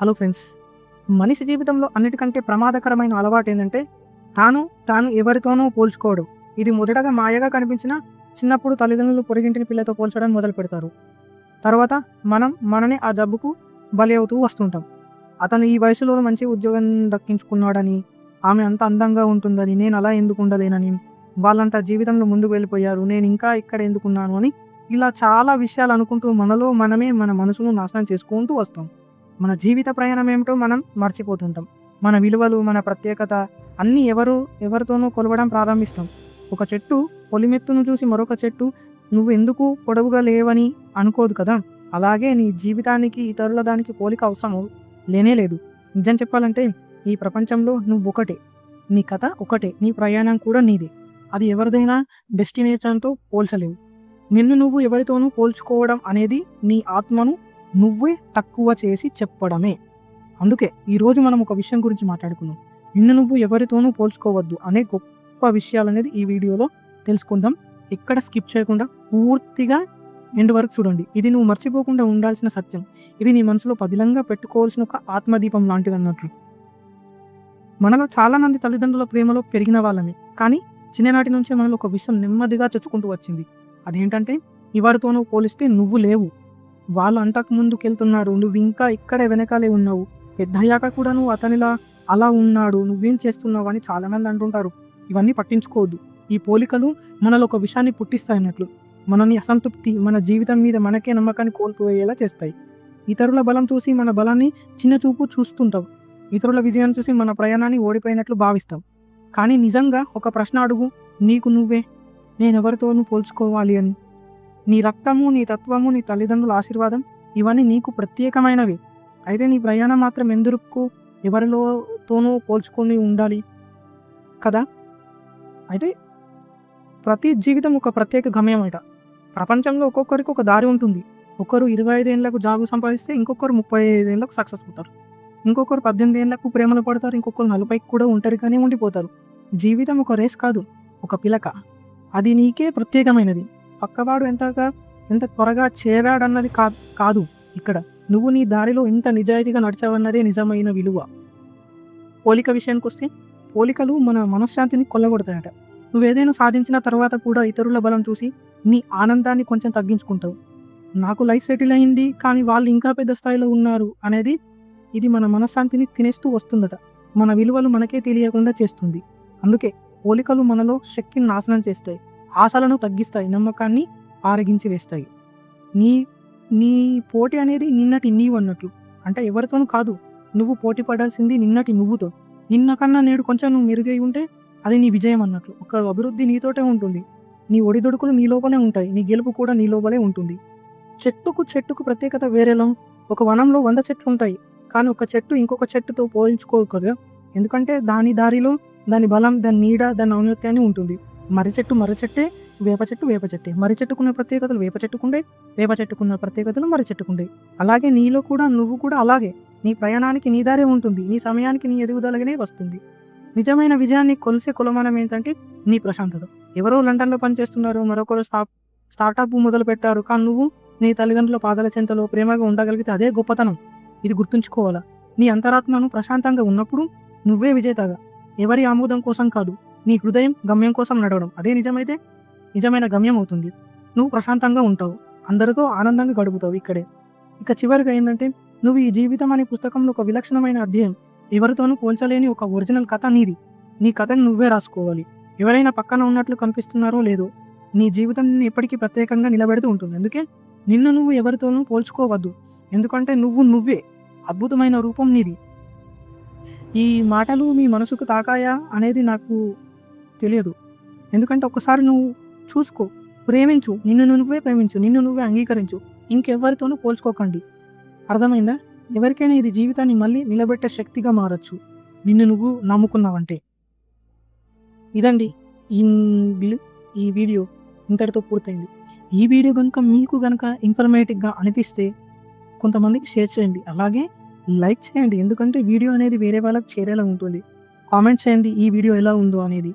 Hello friends మనిషి జీవితంలో అన్నిటికంటే ప్రమాదకరమైన అలవాటు ఏంటంటే తాను తాను ఎవరితోనూ పోల్చుకోవడం ఇది మొదటగా మాయగా కనిపించిన చిన్నప్పుడు తల్లిదండ్రులు పొరిగింటిని పిల్లతో పోల్చడం మొదలు పెడతారు. తర్వాత మనం మననే ఆ జబ్బుకు బలి అవుతూ వస్తుంటాం. అతను ఈ వయసులో మంచి ఉద్యోగం దక్కించుకున్నాడని ఆమె అంత అందంగా ఉంటుందని నేను అలా ఎందుకు ఉండలేనని వాళ్ళంతా జీవితంలో ముందుకు వెళ్ళిపోయారు నేను ఇంకా ఇక్కడ ఎందుకున్నాను అని ఇలా చాలా విషయాలు అనుకుంటూ మనలో మనమే మన మనసును నాశనం చేసుకుంటూ వస్తాం. మన జీవిత ప్రయాణం ఏమిటో మనం మర్చిపోతుంటాం. మన విలువలు మన ప్రత్యేకత అన్నీ ఎవరు ఎవరితోనూ కొలవడం ప్రారంభిస్తాం. ఒక చెట్టు పొలిమెత్తును చూసి మరొక చెట్టు నువ్వు ఎందుకు పొడవుగా లేవని అనుకోదు కదా? అలాగే నీ జీవితానికి ఇతరుల దానికి పోలిక అవసరం లేనే లేదు. నిజం చెప్పాలంటే ఈ ప్రపంచంలో నువ్వు ఒకటే. నీ కథ ఒకటే. నీ ప్రయాణం కూడా నీదే. అది ఎవరిదైనా డెస్టినేషన్తో పోల్చలేవు. నిన్ను నువ్వు ఎవరితోనూ పోల్చుకోవడం అనేది నీ ఆత్మను నువ్వే తక్కువ చేసి చెప్పడమే. అందుకే ఈరోజు మనం ఒక విషయం గురించి మాట్లాడుకుందాం. నిన్ను నువ్వు ఎవరితోనూ పోల్చుకోవద్దు అనే గొప్ప విషయాలు అనేది ఈ వీడియోలో తెలుసుకుందాం. ఎక్కడ స్కిప్ చేయకుండా పూర్తిగా ఎండ్ వరకు చూడండి. ఇది నువ్వు మర్చిపోకుండా ఉండాల్సిన సత్యం. ఇది నీ మనసులో పదిలంగా పెట్టుకోవాల్సిన ఒక ఆత్మదీపం లాంటిది అన్నట్లు మనలో చాలా మంది తల్లిదండ్రుల ప్రేమలో పెరిగిన వాళ్ళమే. కానీ చిన్ననాటి నుంచే మనలో ఒక విషయం నెమ్మదిగా చచ్చుకుంటూ వచ్చింది. అదేంటంటే ఎవరితోనూ పోలిస్తే నువ్వు లేవు. వాళ్ళు అంతకు ముందుకెళ్తున్నారు. నువ్వు ఇంకా ఇక్కడే వెనకాలే ఉన్నావు. పెద్దయ్యాక కూడా నువ్వు అతనిలా అలా ఉన్నాడు. నువ్వేం చేస్తున్నావు అని చాలామంది అంటుంటారు. ఇవన్నీ పట్టించుకోవద్దు. ఈ పోలికలు మనలో ఒక విషయాన్ని పుట్టిస్తాయన్నట్లు. మనని అసంతృప్తి మన జీవితం మీద మనకే నమ్మకాన్ని కోల్పోయేలా చేస్తాయి. ఇతరుల బలం చూసి మన బలాన్ని చిన్న చూపు చూస్తుంటాం ఇతరుల విజయాన్ని చూసి మన ప్రయాణాన్ని ఓడిపోయినట్లు భావిస్తాం కానీ నిజంగా ఒక ప్రశ్న అడుగు. నీకు నువ్వే. నేను ఎవరితోనూ పోల్చుకోవాలి అని. నీ రక్తము నీ తత్వము నీ తల్లిదండ్రుల ఆశీర్వాదం ఇవన్నీ నీకు ప్రత్యేకమైనవి. అయితే నీ ప్రయాణం మాత్రం ఎందుకు ఎవరిలోతోనూ పోల్చుకొని ఉండాలి కదా? అయితే ప్రతి జీవితం ఒక ప్రత్యేక గమ్యం అట ప్రపంచంలో ఒక్కొక్కరికి ఒక దారి ఉంటుంది. ఒకరు ఇరవై ఐదేళ్ళకు జాబు సంపాదిస్తే ఇంకొకరు ముప్పై ఐదేళ్ళకు సక్సెస్ అవుతారు. ఇంకొకరు పద్దెనిమిది ఏళ్ళకు ప్రేమలు పడతారు. ఇంకొకరు నలభైకి కూడా ఒంటరిగానే ఉండిపోతారు. జీవితం ఒక రేస్ కాదు ఒక పిలక. అది నీకే ప్రత్యేకమైనది. పక్కవాడు ఎంతగా ఎంత త్వరగా చేరాడన్నది కా కాదు ఇక్కడ. నువ్వు నీ దారిలో ఎంత నిజాయితీగా నడిచావన్నదే నిజమైన విలువ. పోలిక విషయానికి వస్తే పోలికలు మన మనశ్శాంతిని కొల్లగొడతాయట. నువ్వేదైనా సాధించిన తర్వాత కూడా ఇతరుల బలం చూసి నీ ఆనందాన్ని కొంచెం తగ్గించుకుంటావు. నాకు లైఫ్ సెటిల్ అయింది కానీ వాళ్ళు ఇంకా పెద్ద స్థాయిలో ఉన్నారు అనేది ఇది మన మనశ్శాంతిని తినేస్తూ వస్తుందట. మన విలువలు మనకే తెలియకుండా చేస్తుంది. అందుకే పోలికలు మనలో శక్తిని నాశనం చేస్తాయి. ఆశలను తగ్గిస్తాయి నమ్మకాన్ని ఆరగించి వేస్తాయి. నీ నీ పోటీ అనేది నిన్నటి నీవు అన్నట్లు. అంటే ఎవరితోనూ కాదు నువ్వు పోటీ పడాల్సింది నిన్నటి నువ్వుతో. నిన్న కన్నా నేడు కొంచెం నువ్వు మెరుగై ఉంటే అది నీ విజయం అన్నట్లు. ఒక అభివృద్ధి నీతోటే ఉంటుంది. నీ ఒడిదొడుకులు నీ లోపలే ఉంటాయి నీ గెలుపు కూడా నీ లోపలే ఉంటుంది. చెట్టుకు చెట్టుకు ప్రత్యేకత వేరేలా ఒక వనంలో వంద చెట్లు ఉంటాయి. కానీ ఒక చెట్టు ఇంకొక చెట్టుతో పోల్చుకోదు కదా. ఎందుకంటే దాని దారిలో దాని బలం దాని నీడ దాని ఔన్నత్యాన్ని ఉంటుంది. మర్రి చెట్టు మర్రి చెట్టే వేప చెట్టు వేప చెట్టే. మర్రి చెట్టుకున్న ప్రత్యేకతలు వేప చెట్టుకుండే వేప చెట్టుకున్న ప్రత్యేకతలు మర్రి చెట్టుకుండే. అలాగే నీలో కూడా నువ్వు కూడా అలాగే. నీ ప్రయాణానికి నీ దారే ఉంటుంది. నీ సమయానికి నీ ఎదుగుదలగానే వస్తుంది. నిజమైన విజయాన్ని కొలిసే కొలమానం ఏంటంటే నీ ప్రశాంతత. ఎవరో లండన్లో పనిచేస్తున్నారు మరొకరు స్టా స్టార్టప్ మొదలు పెట్టారు కానీ నువ్వు నీ తల్లిదండ్రుల పాదాల చెంతలో ప్రేమగా ఉండగలిగితే అదే గొప్పతనం. ఇది గుర్తుంచుకోవాలా? నీ అంతరాత్మను ప్రశాంతంగా ఉన్నప్పుడు నువ్వే విజేతగా. ఎవరి ఆమోదం కోసం కాదు. నీ హృదయం గమ్యం కోసం నడవడం. అదే నిజమైతే నిజమైన గమ్యం అవుతుంది. నువ్వు ప్రశాంతంగా ఉంటావు. అందరితో ఆనందంగా గడుపుతావు ఇక్కడే. ఇక చివరిగా ఏంటంటే నువ్వు ఈ జీవితం అనే పుస్తకంలో ఒక విలక్షణమైన అధ్యయనం ఎవరితోనూ పోల్చలేని ఒక ఒరిజినల్ కథ నీది. నీ కథని నువ్వే రాసుకోవాలి. ఎవరైనా పక్కన ఉన్నట్లు కనిపిస్తున్నారో లేదో నీ జీవితం నిన్ను ఎప్పటికీ ప్రత్యేకంగా నిలబెడుతూ ఉంటుంది. అందుకే నిన్ను నువ్వు ఎవరితోనూ పోల్చుకోవద్దు. ఎందుకంటే నువ్వు నువ్వే. అద్భుతమైన రూపం నీది. ఈ మాటలు మీ మనసుకు తాకాయా అనేది నాకు తెలియదు. ఎందుకంటే ఒకసారి నువ్వు చూసుకో ప్రేమించు నిన్ను నువ్వే ప్రేమించు నిన్ను నువ్వే అంగీకరించు ఇంకెవరితోనూ పోల్చుకోకండి. అర్థమైందా? ఎవరికైనా ఇది జీవితాన్ని మళ్ళీ నిలబెట్టే శక్తిగా మారచ్చు. నిన్ను నువ్వు నమ్ముకున్నావంటే. ఇదండి ఈ బిల్- ఈ వీడియో ఇంతటితో పూర్తయింది. ఈ వీడియో కనుక మీకు కనుక ఇన్ఫర్మేటివ్గా అనిపిస్తే కొంతమందికి షేర్ చేయండి. అలాగే లైక్ చేయండి. ఎందుకంటే వీడియో అనేది వేరే వాళ్ళకి చేరేలా ఉంటుంది. కామెంట్ చేయండి ఈ వీడియో ఎలా ఉందో అనేది.